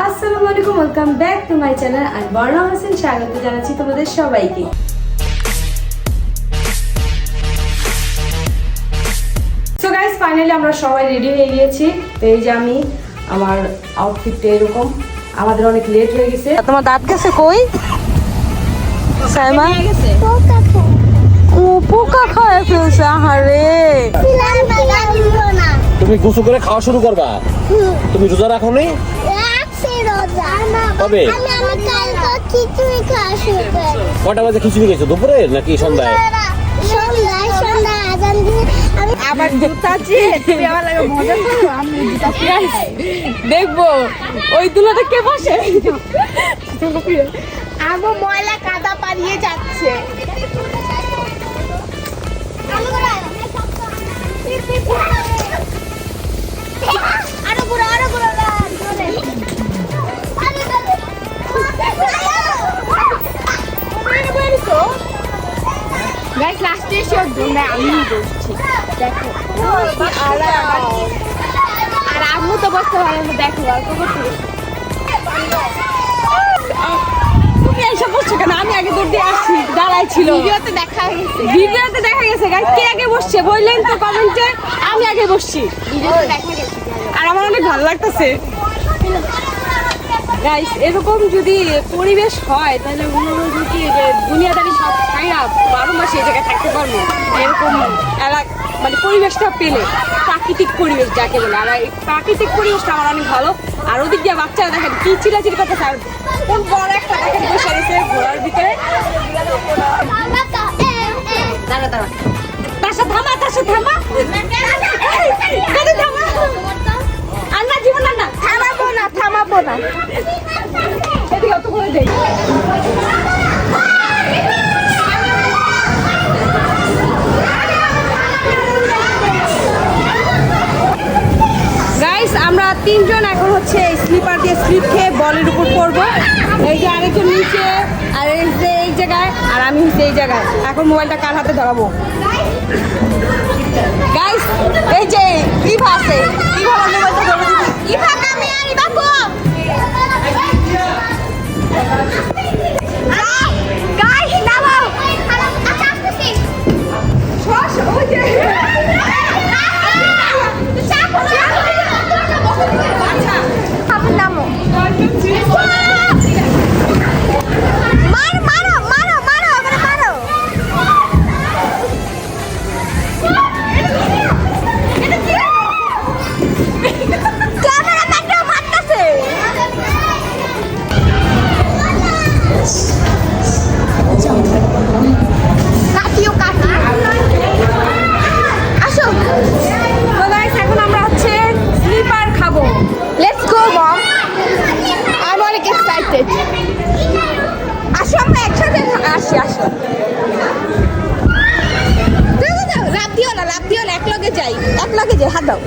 আসসালামু আলাইকুম welcome back to my channel আর বর্ণা হোসেন স্বাগত জানাচ্ছি তোমাদের সবাইকে। সো গাইস ফাইনালি আমরা সবাই রেডি হয়ে গিয়েছি। তো এই যে আমি আমার আউটফিটটা এরকম। আমাদের অনেক লেট হয়ে গেছে। তোমার দাঁত গেছে কই? সাইমা? ও পোকা খায় ফেলছে আহারে। তুমি গোসু করে খাওয়া শুরু করবা। তুমি রোজা রাখো নি কবে? কটা বাজে খিচুড়ি গেছো দুপুরে নাকি সন্ধ্যায়? আবার জুতা যে তুমি আমার লাগে মজা করো আমি জুতা দেখব ওই দুলাটা কে বসে? আমো ময়লা কাদা পালিয়ে যাচ্ছে। আরও ঘুরো আরও ঘুরো গাইস লাস্টে এসে ওর আমি বসছি দেখো আর আম্মু তো বসতে পারে না দেখো গল্প করতে তুমি এসব বসছো কেন? আমি আগে দৌড় দিয়ে আসছি দাঁড়াই ছিল। ভিডিওতে দেখা গেছে। ভিডিওতে দেখা গেছে গাইস কে আগে বসছে বললেন তো কমেন্টে আমি আগে বসছি। ভিডিওতে দেখা গেছে। আর আমার অনেক ভালো লাগতেছে। গাইস এরকম যদি পরিবেশ হয় তাহলে মনে হয় কি দুনিয়াদারি সব ছাইরা বারো মাসে এই জায়গায় থাকতে পারব এরকম এলাক মানে পরিবেশটা পেলে প্রাকৃতিক পরিবেশ যাকে বলে আর এই প্রাকৃতিক পরিবেশটা আমার অনেক ভালো আর ওদিক দিয়ে বাচ্চারা দেখেন কি চিরাচিরি করতেছে আর কোন বড় একটা দেখেন বসে রয়েছে ঘোড়ার ভিতরে দাঁড়া দাঁড়া তার সাথে থামা তার সাথে থামা থামা আর জীবন না থামাবো না থামাবো না। এদিকে অত করে দেই। গাইস আমরা তিনজন এখন হচ্ছে স্লিপার দিয়ে স্লিপ খেয়ে বলের উপর পড়ব। এই যে আরেকজন নিচে আর এই যে এই জায়গায় আর আমি হচ্ছে এই জায়গায়। এখন মোবাইলটা কার হাতে ধরাবো? গাইস এই যে ইভা আছে ইভা মোবাইলটা ধরে ইভা Thank you. এক লগে যাই এক লগে যাই হাত দাও।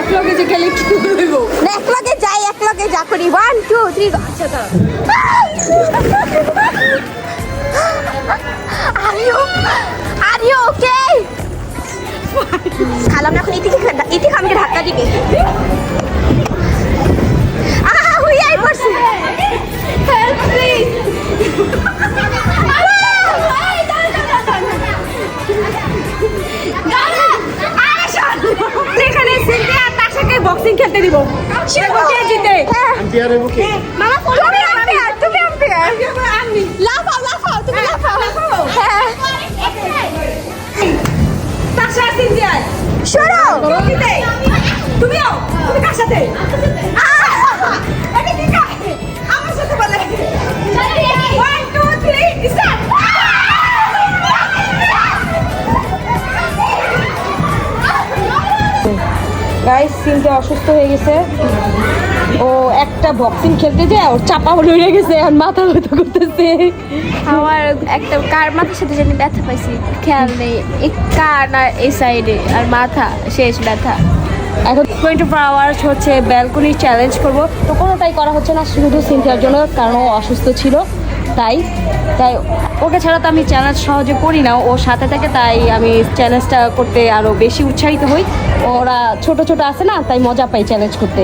এক লগে যে গেলে কি করব না এক লগে যাই এক লগে যা করি। ওয়ান টু থ্রি আচ্ছা দাও are you are you okay. খালাম এখন ইতিকে ইতি আমাকে ধাক্কা দিবে। অসুস্থ হয়ে গেছে। ও একটা বক্সিং খেলতে যায় ওর চাপা লড়ে গেছে আর মাথা ব্যথা করতেছে। আমার একটা কার মাথার সাথে জানি ব্যথা পাইছি খেয়াল নেই। এই কান আর এই সাইডে আর মাথা শেষ ব্যথা। এখন টোয়েন্টি ফোর আওয়ার্স হচ্ছে ব্যালকনি চ্যালেঞ্জ করব। তো কোনোটাই করা হচ্ছে না শুধু সিনথিয়ার জন্য কারণ ও অসুস্থ ছিল তাই তাই ওকে ছাড়া তো আমি চ্যালেঞ্জ সহজে করি না। ওর সাথে থাকে তাই আমি চ্যালেঞ্জটা করতে আরও বেশি উৎসাহিত হই। ওরা ছোট ছোট আছে না তাই মজা পাই চ্যালেঞ্জ করতে।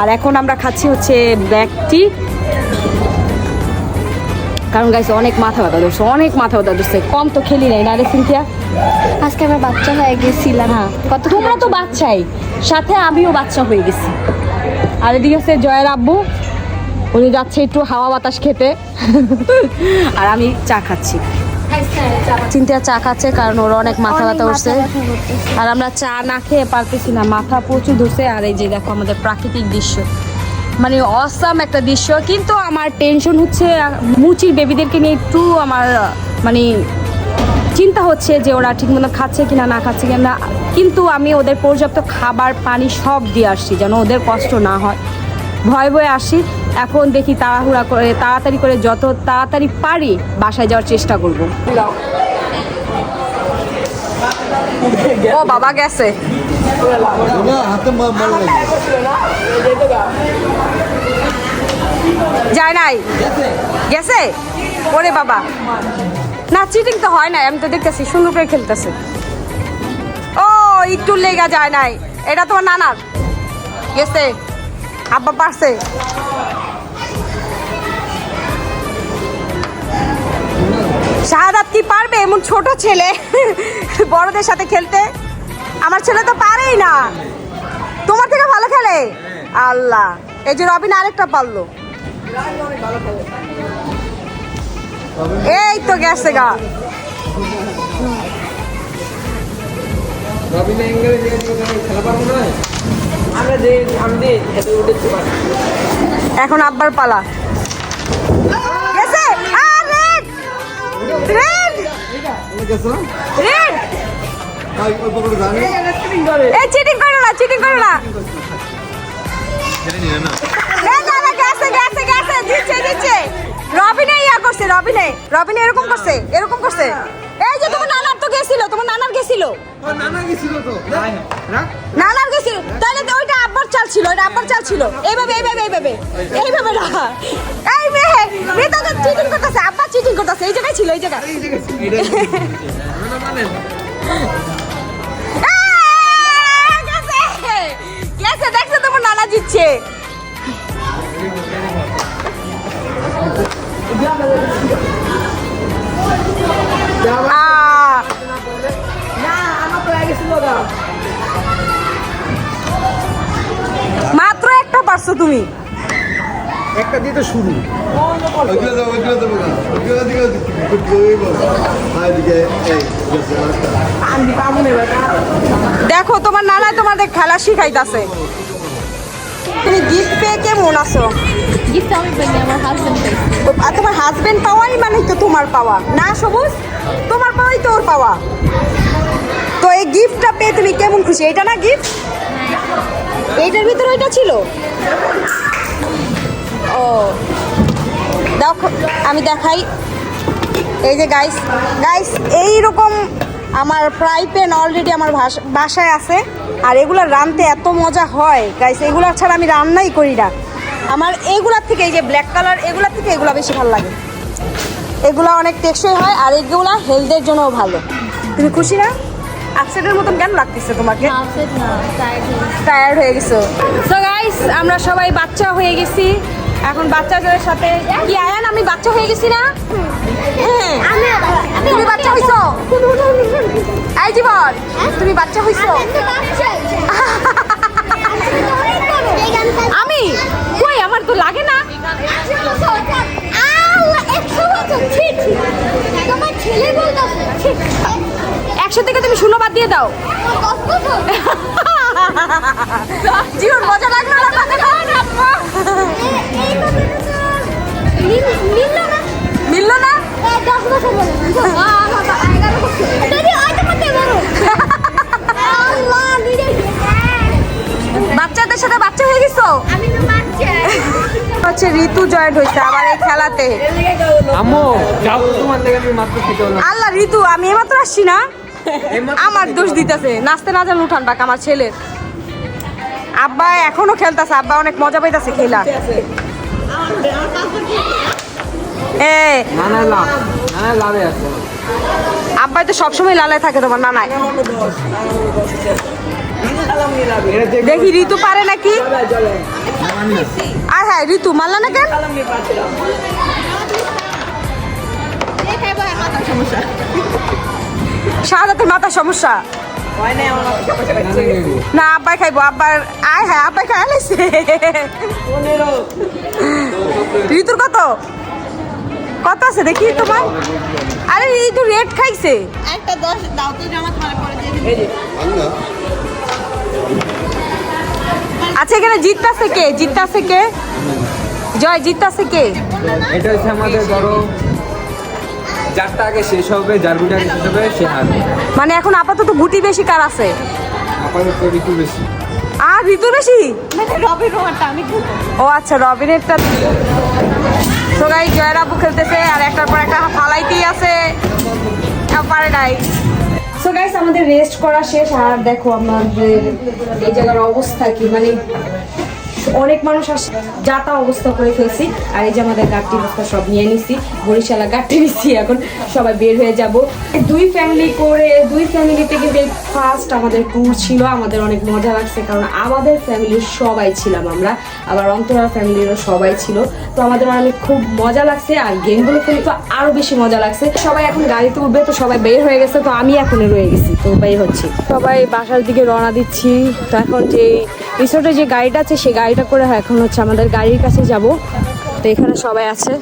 আর এখন আমরা খাচ্ছি হচ্ছে ব্ল্যাক টি কারণ গাইছে অনেক মাথা ব্যথা ধরছে অনেক মাথা ব্যথা ধরছে কম তো খেলি নাই না রে সিনথিয়া? আজকে আমার বাচ্চা হয়ে গেছিলাম। হ্যাঁ কত তোমরা তো বাচ্চাই সাথে আমিও বাচ্চা হয়ে গেছি। আর এদিকে হচ্ছে জয়ের আব্বু। উনি যাচ্ছে একটু হাওয়া বাতাস খেতে। আর আমি চা খাচ্ছি। চিন্তা চা খাচ্ছে কারণ ওর অনেক মাথা ব্যথা উঠছে আর আমরা চা না খেয়ে পারতেছি না মাথা প্রচুর ধরছে। আর এই যে দেখো আমাদের প্রাকৃতিক দৃশ্য। মানে অসাম একটা দৃশ্য। কিন্তু আমার টেনশন হচ্ছে মুচির বেবিদেরকে নিয়ে একটু আমার মানে চিন্তা হচ্ছে যে ওরা ঠিকমতো খাচ্ছে কিনা না খাচ্ছে কিনা। কিন্তু আমি ওদের পর্যাপ্ত খাবার পানি সব দিয়ে আসছি যেন ওদের কষ্ট না হয়। ভয় ভয়ে আসি এখন দেখি তাড়াহুড়া করে, তাড়াতাড়ি করে যত তাড়াতাড়ি পারি বাসায় যাওয়ার চেষ্টা করব। ও, বাবা গেছে। যায় নাই? গেছে? ওরে বাবা। না চিটিং তো হয় নাই, আমি তো দেখতেছি, সুন্দর করে খেলতেছে। ও, একটু লেগা যায় নাই। এটা তোমার নানার। গেছে। আব্বা পারছে। শাহাদাত কি পারবে? এমন ছোট ছেলে বড়দের সাথে খেলতে? আমার ছেলে তো পারেই না। তোমার থেকে ভালো খেলে? আল্লাহ। এই যে রবিন আরেকটা পারল। এই তো গেছে গা। এখন আব্বার পালা। গেছে? চিটিং করো। না চিটিং করো না। এই না, না, গেছে গেছে গেছে দিচ্ছে দিচ্ছে। রবিনে ইয়া করছে রবিনে রবিনে এরকম করছে এরকম করছে। গেছিল? নানার গেছিল তাহলে তো ওইটা আব্বার চাল ছিল ওইটা আব্বার চাল ছিল। এইভাবে এইভাবে এইভাবে। এইভাবে না। এই মেয়ে মেয়ে তো চিটিং করতেছে আব্বা চিটিং করতেছে। এই জায়গায় ছিল এই জায়গায়। গেছে। দেখছে তোমার নানা জিতছে আহ, মাত্র একটা পারছ তুমি। একটা দিয়ে তো শুরু। দেখো তোমার নানা তোমাদের খেলা শিখাইতাছে। তুমি গিফট পেয়ে কেমন আছো? গিফট আমি পাইনি আমার হাজবেন্ড পাইছে আর তোমার হাজবেন্ড পাওয়াই মানে তো তোমার পাওয়া। না সবুজ? তোমার পাওয়াই তো ওর পাওয়া। এই গিফটটা পেয়ে তুমি কেমন খুশি? এটা না গিফট এইটার ভিতরে ওইটা ছিল? ও। দেখো, আমি দেখাই। এই যে গাইস গাইস এই রকম আমার ফ্রাই প্যান অলরেডি আমার বাসায় আছে। আর এগুলো রানতে এত মজা হয়। গাইস এগুলো ছাড়া আমি রান্নাই করি না। আমার এগুলার থেকে এই যে ব্ল্যাক কালার এগুলার থেকে এগুলো বেশি ভালো লাগে। এগুলো অনেক টেকসই হয় আর এগুলো হেলথের জন্যও ভালো। তুমি খুশি না? আপসেটের মতন কেন লাগতেছে তোমাকে? টায়ার্ড হয়ে গেছো। সো গাইস আমরা সবাই বাচ্চা হয়ে গেছি। এখন বাচ্চাদের সাথে কি আয়ান আমি বাচ্চা হয়ে গেছি না? হ্যাঁ। তুমি বাচ্চা হইছো? এই জীবন তুমি বাচ্চা হইছো। একশো থেকে তুমি শূন্য বাদ দিয়ে দাও। জীবন মজা লাগল না? মিলল দশ বছর বাচ্চাদের সাথে বাচ্চা হয়ে গেছো? আমি তো বাচ্চা হচ্ছে ঋতু জয়েন্ট হয়েছে আবার এই খেলাতে। আম্মু যাও। তোমার থেকে আমি মাত্র খেতে হলাম আল্লাহ ঋতু আমি এমাত্র আসছি না। আমার দোষ দিতেছে নাচতে না জান উঠান ডাক আমার ছেলের। আব্বা এখনও খেলতেছে আব্বা অনেক মজা পাইতাছে খেলা। এ আব্বাই তো সবসময় লালায় থাকে তোমার নানায়। এটা দেখি ঋতু পারে নাকি? আর হ্যাঁ ঋতু মারলা না কেন? শাহাদাতের মাথার সমস্যা। না আব্বাই খাইবো আব্বার আয় হ্যাঁ আব্বাই খাই আলাইছে। ঋতুর কত? কত আছে দেখি তোমার? আরে ঋতু রেট খাইছে। একটা দশ দাও তো জামা তোমার পরে দিয়ে আচ্ছা এখানে জিততাছে কে? জিততাছে কে? জয় জিততাছে কে? এটা হচ্ছে আমাদের ধরো যারটা আগে শেষ হবে যার গুটি আগে শেষ হবে সে হারবে মানে এখন আপাতত গুটি বেশি কার আছে? আপাতত ঋতু বেশি। আর ঋতু বেশি? মানে ও আচ্ছা রবিনেরটা তো গাই জয়ের আব্বু খেলতেছে আর একটার পর একটা ফালাইতেই আছে। পারে নাই। সো গাইস আমাদের রেস্ট করা শেষ আর দেখো আমাদের এই জায়গার অবস্থা কি মানে অনেক মানুষ আসে। যাতা অবস্থা করে ফেলছি। আর এই যে আমাদের গাড়টি বস্তা সব নিয়ে নিছি। বরিশালা গাড়টি নিচ্ছি এখন। সবাই বের হয়ে যাব। দুই ফ্যামিলি করে, দুই ফ্যামিলি থেকে যে ফার্স্ট আমাদের ট্যুর ছিল, আমাদের অনেক মজা লাগছে। কারণ আমাদের ফ্যামিলির সবাই ছিলাম আমরা। আবার অন্তরার ফ্যামিলিরও সবাই ছিল। তো আমাদের অনেক খুব মজা লাগছে। আর গেমগুলো খেলে তো আরও বেশি মজা লাগছে। সবাই এখন গাড়িতে উঠবে, তো সবাই বের হয়ে গেছে। তো আমি এখনই রয়ে গেছি। তো বের হচ্ছি। সবাই বাসার দিকে রওনা দিচ্ছি। তো এখন যে রিসোর্টে যে গাড়িটা আছে, সেই গাড়িটা করে এখন হচ্ছে আমাদের গাড়ির কাছে যাব। তো এখানে সবাই আছে।